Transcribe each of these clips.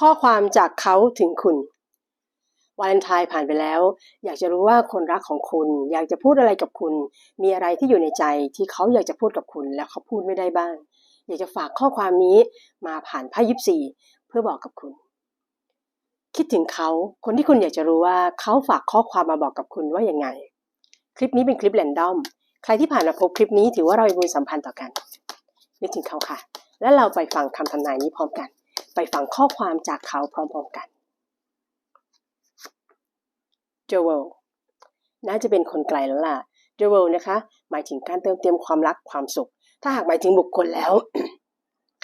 ข้อความจากเขาถึงคุณวาเลนไทน์ผ่านไปแล้ว อยากจะรู้ว่าคนรักของคุณ อยากจะพูดอะไรกับคุณ มีอะไรที่อยู่ในใจที่เขาอยากจะพูดกับคุณ แล้วเขาพูดไม่ได้บ้าง อยากจะฝากข้อความนี้มาผ่านไพ่ยิปซีเพื่อบอกกับคุณ คิดถึงเขาคนที่คุณอยากจะรู้ว่าเขาฝากข้อความมาบอกกับคุณว่าอย่างไง คลิปนี้เป็นคลิปแรนดอมใครที่ผ่านมาพบคลิปนี้ถือว่าเรามีบุญสัมพันธ์ต่อกันนึกถึงเขาค่ะ และเราไปฟังคำทำนายนี้พร้อมกัน ไปฟังข้อความจากเขาพร้อมๆกัน j o e l น่าจะเป็นคนไกลแล้วล่ะ j o e l นะคะ หมายถึงการเติมเต็มความรักความสุข ถ้าหากหมายถึงบุคคลแล้ว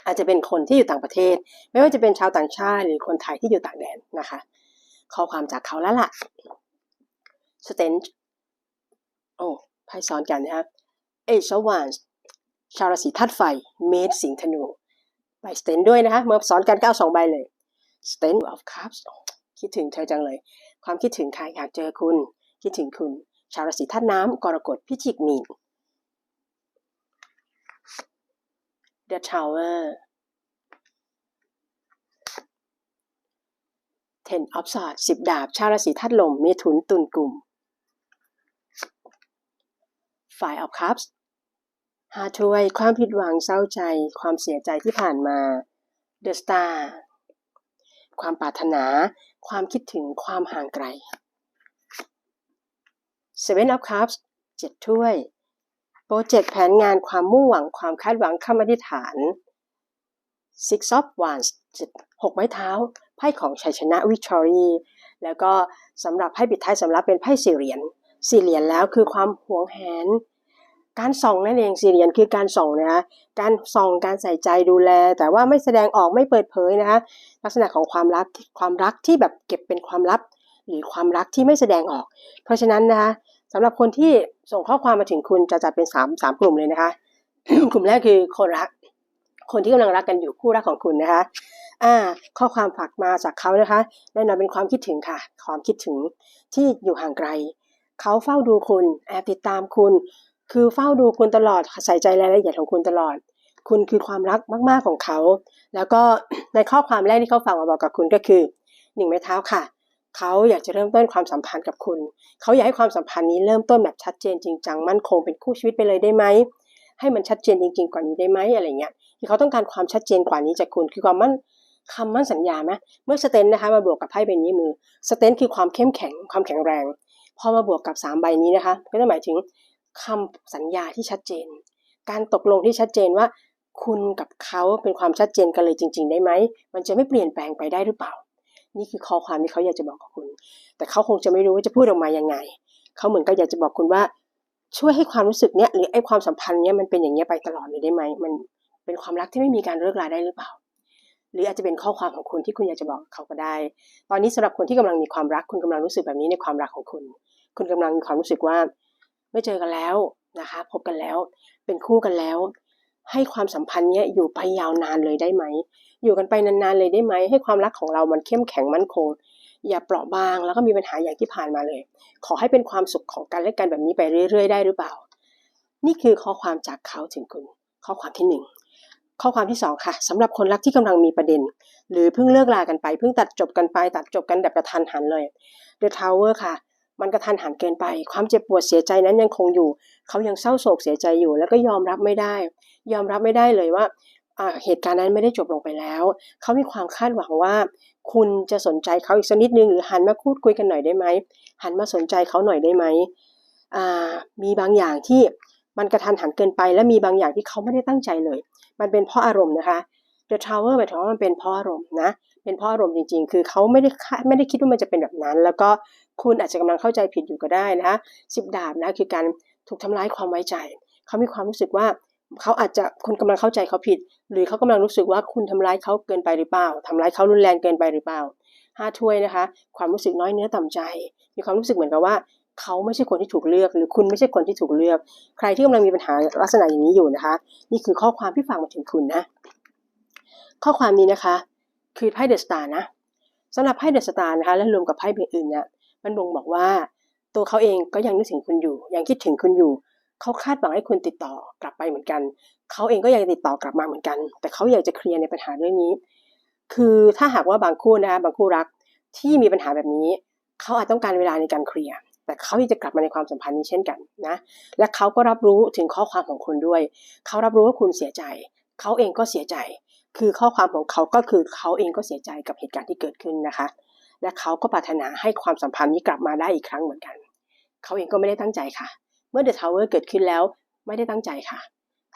อาจจะเป็นคนที่อยู่ต่างประเทศ ไม่ว่าจะเป็นชาวต่างชาติหรือคนไทยที่อยู่ต่างแดนนะคะ ข้อความจากเขาแล้วล่ะ s t a n โอ้ไพ่ซ้อนกันนะคะ Age of Wands ชาวราศีธาตุไฟ เมษสิงห์ธนู ใบสเตนด้วยนะคะเมื่อซ้อนกันก็เอาสองใบเลย s t a n of Cups คิดถึงเธอจังเลย ความคิดถึงใครอยากเจอคุณ คิดถึงคุณ ชาวราศีธาตุน้ำกรกฎพิจิกมีน The Tower Ten of Swords สิบดาบ ชาวราศีธาตุลมเมถุนตุลกลุ่ม Five of Cups หาถ้วยความผิดหวังเศร้าใจความเสียใจที่ผ่านมา The Star ความปรารถนา ความคิดถึงความห่างไกล Seven of Cups เจ็ดถ้วย โปรเจกต์แผนงานความมุ่งหวังความคาดหวังคำอธิษฐาน Six of Wands หกไม้เท้า ไพ่ของชัยชนะ Victory แล้วก็สำหรับไพ่ปิดท้ายสำหรับเป็นไพ่สี่เหรียญสี่เหรียญแล้วคือความหวงแหน การส่องนั่นเองสี่เหรียญคือการส่องนะคะการส่องการใส่ใจดูแล แต่ว่าไม่แสดงออกไม่เปิดเผยนะคะลักษณะของความรักความรักที่แบบเก็บเป็นความลับ หรือความรักที่ไม่แสดงออก เพราะฉะนั้นนะคะสำหรับคนที่ส่งข้อความมาถึงคุณจะจัดเป็นสามสามกลุ่มเลยนะคะกลุ่มแรกคือคนรัก คนที่กำลังรักกันอยู่คู่รักของคุณนะคะอ่าข้อความฝากมาจากเขานะคะแน่นอนเป็นความคิดถึงค่ะความคิดถึงที่อยู่ห่างไกลเขาเฝ้าดูคุณแอบติดตามคุณ คือเฝ้าดูคุณตลอดใส่ใจรายละเอียดของคุณตลอด คุณคือความรักมากๆของเขา แล้วก็ในข้อความแรกที่เขาฝากมาบอกกับคุณก็คือหนึ่งไม้เท้าค่ะเขาอยากจะเริ่มต้นความสัมพันธ์กับคุณ เขาอยากให้ความสัมพันธ์นี้เริ่มต้นแบบชัดเจนจริงจังมั่นคงเป็นคู่ชีวิตไปเลยได้ไหมให้มันชัดเจนจริง ๆ กว่านี้ได้ไหมอะไรเงี้ยที่เขาต้องการความชัดเจนกว่านี้จากคุณคือความมั่นคำมั่นสัญญาไหมเมื่อสเตนนะคะมาบวกกับไพ่ใบนี้มือสเตนคือความเข้มแข็งความแข็งแรง พอมาบวกกับ 3 ใบนี้นะคะ ก็จะหมายถึง คำสัญญาที่ชัดเจน การตกลงที่ชัดเจนว่า คุณกับเขาเป็นความชัดเจนกันเลยจริง ๆ ได้ไหม มันจะไม่เปลี่ยนแปลงไปได้หรือเปล่า นี่คือข้อความที่เขาอยากจะบอกกับคุณ แต่เขาคงจะไม่รู้ว่าจะพูดออกมายังไง เขาเหมือนกับอยากจะบอกคุณว่า ช่วยให้ความรู้สึกเนี้ยหรือไอ้ความสัมพันธ์เนี้ยมันเป็นอย่างเงี้ยไปตลอดเลยได้ไหม มันเป็นความรักที่ไม่มีการเลิกลาได้หรือเปล่าหรืออาจจะเป็นข้อความของคุณที่คุณอยากจะบอกเขาก็ได้ ตอนนี้สำหรับคนที่กำลังมีความรัก คุณกำลังรู้สึกแบบนี้ในความรักของคุณ คุณกำลังมีความรู้สึกว่า ไม่เจอกันแล้วนะคะพบกันแล้ว เป็นคู่กันแล้ว ให้ความสัมพันธ์เนี้ยอยู่ไปยาวนานเลยได้ไหม อยู่กันไปนานๆเลยได้ไหม ให้ความรักของเรามันเข้มแข็งมั่นคง อย่าเปราะบางแล้วก็มีปัญหาอย่างที่ผ่านมาเลย ขอให้เป็นความสุขของกันและกันแบบนี้ไปเรื่อย ๆ ได้หรือเปล่า นี่คือข้อความจากเขาถึงคุณ ข้อความที่หนึ่งข้อความที่สองค่ะสำหรับคนรักที่กำลังมีประเด็น หรือเพิ่งเลิกลากันไป เพิ่งตัดจบกันไป ตัดจบกันแบบกระทันหันเลย The Tower ค่ะ มันกระทันหันเกินไป ความเจ็บปวดเสียใจนั้นยังคงอยู่ เขายังเศร้าโศกเสียใจอยู่ แล้วก็ยอมรับไม่ได้ ยอมรับไม่ได้เลยว่าเหตุการณ์นั้นไม่ได้จบลงไปแล้ว เขามีความคาดหวังว่า คุณจะสนใจเขาอีกสักนิดนึงหรือหันมาพูดคุยกันหน่อยได้ไหมหันมาสนใจเขาหน่อยได้ไหมมีบางอย่างที่มันกระทันหันเกินไป และมีบางอย่างที่เขาไม่ได้ตั้งใจเลย มันเป็นเพราะอารมณ์นะคะ The Tower หมายถึงว่ามันเป็นเพราะอารมณ์นะ เป็นเพราะอารมณ์จริง ๆ คือเขาไม่ได้ไม่ได้คิดว่ามันจะเป็นแบบนั้น แล้วก็คุณอาจจะกำลังเข้าใจผิดอยู่ก็ได้นะคะสิบดาบนะคือการถูกทำร้ายความไว้ใจ เขามีความรู้สึกว่าเขาอาจจะคุณกำลังเข้าใจเขาผิด หรือเขากำลังรู้สึกว่าคุณทำร้ายเขาเกินไปหรือเปล่าทำร้ายเขารุนแรงเกินไปหรือเปล่าห้าถ้วยนะคะ ความรู้สึกน้อยเนื้อต่ำใจ มีความรู้สึกเหมือนกับว่าเขาไม่ใช่คนที่ถูกเลือก หรือคุณไม่ใช่คนที่ถูกเลือก ใครที่กำลังมีปัญหาลักษณะอย่างนี้อยู่นะคะ นี่คือข้อความที่ฝากมาถึงคุณนะ ข้อความนี้นะคะ คือไพ่เดอะสตาร์นะสำหรับไพ่เดอะสตาร์นะคะและรวมกับไพ่ใบอื่นเนี่ยมันบ่งบอกว่าตัวเขาเองก็ยังนึกถึงคุณอยู่ ยังคิดถึงคุณอยู่ เขาคาดหวังให้คุณติดต่อกลับไปเหมือนกัน เขาเองก็ยากจะติดต่อกลับมาเหมือนกัน แต่เขาอยากจะเคลียร์ในปัญหาเรื่องนี้ คือถ้าหากว่าบางคู่นะคะบางคู่รักที่มีปัญหาแบบนี้ เขาอาจต้องการเวลาในการเคลียร์แต่เขาที่จะกลับมาในความสัมพันธ์นี้เช่นกันนะ และเขาก็รับรู้ถึงข้อความของคุณด้วย เขารับรู้ว่าคุณเสียใจ เขาเองก็เสียใจ คือข้อความของเขาก็คือเขาเองก็เสียใจกับเหตุการณ์ที่เกิดขึ้นนะคะ และเขาก็ปรารถนาให้ความสัมพันธ์นี้กลับมาได้อีกครั้งเหมือนกัน เขาเองก็ไม่ได้ตั้งใจค่ะ เมื่อ The Tower เกิดขึ้นแล้วไม่ได้ตั้งใจค่ะ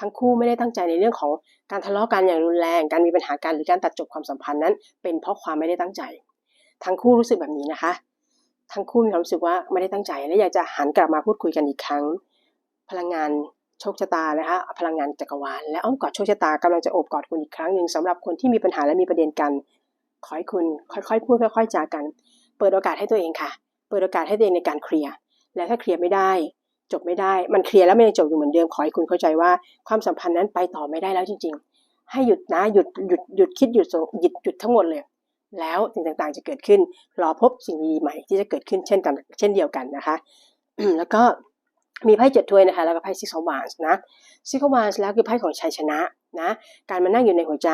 ทั้งคู่ไม่ได้ตั้งใจในเรื่องของการทะเลาะกันอย่างรุนแรง การมีปัญหากันหรือการตัดจบความสัมพันธ์นั้น เป็นเพราะความไม่ได้ตั้งใจ ทั้งคู่รู้สึกแบบนี้นะคะ ทั้งคู่มีความรู้สึกว่าไม่ได้ตั้งใจ และอยากจะหันกลับมาพูดคุยกันอีกครั้ง พลังงาน โชคชะตานะคะพลังงานจักรวาลและอ้อมกอดโชคชะตากำลังจะโอบกอดคุณอีกครั้งหนึ่งสำหรับคนที่มีปัญหาและมีประเด็นกัน ขอให้คุณค่อยๆพูดค่อยๆจากัน เปิดโอกาสให้ตัวเองค่ะ เปิดโอกาสให้ตัวเองในการเคลียร์และถ้าเคลียร์ไม่ได้ จบไม่ได้มันเคลียร์แล้วไม่ได้จบอยู่เหมือนเดิมขอให้คุณเข้าใจว่าความสัมพันธ์นั้นไปต่อไม่ได้แล้วจริง ๆ ให้หยุดนะหยุดหยุดหยุดคิดหยุดส่งหยุดหยุดทั้งหมดเลยแล้วสิ่งต่างๆจะเกิดขึ้น รอพบสิ่งดีๆใหม่ที่จะเกิดขึ้นเช่นกันเช่นเดียวกันนะคะ แล้วก็ มีไพ่เจ็ดถ้วยนะคะแล้วก็ไพ่ซิกซ์วานส์นะซิกซ์วานส์แล้วคือไพ่ของชัยชนะนะการมานั่งอยู่ในหัวใจ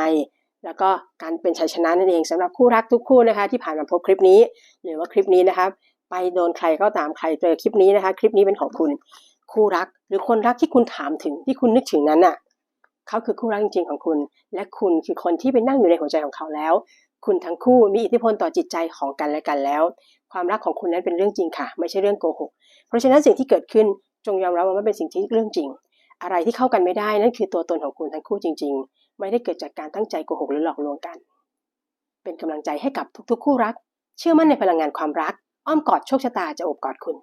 แล้วก็การเป็นชัยชนะนั่นเองสำหรับคู่รักทุกคู่นะคะที่ผ่านมาพบคลิปนี้ หรือว่าคลิปนี้นะคะไปโดนใครก็ตามใครเจอคลิปนี้นะคะคลิปนี้เป็นของคุณคู่รัก หรือคนรักที่คุณถามถึงที่คุณนึกถึงนั้นน่ะเขาคือคู่รักจริงๆของคุณ และคุณคือคนที่ไปนั่งอยู่ในหัวใจของเขาแล้ว คุณทั้งคู่มีอิทธิพลต่อจิตใจของกันและกันแล้ว ความรักของคุณนั้นเป็นเรื่องจริงค่ะ ไม่ใช่เรื่องโกหกเพราะฉะนั้นสิ่งที่เกิดขึ้น จงยอมรับว่ามันเป็นสิ่งที่เรื่องจริง อะไรที่เข้ากันไม่ได้นั่นคือตัวตนของคุณทั้งคู่จริง ๆ ไม่ได้เกิดจากการตั้งใจโกหกหรือหลอกลวงกัน เป็นกำลังใจให้กับทุกๆ คู่รัก เชื่อมั่นในพลังงานความรัก อ้อมกอดโชคชะตาจะโอบกอดคุณ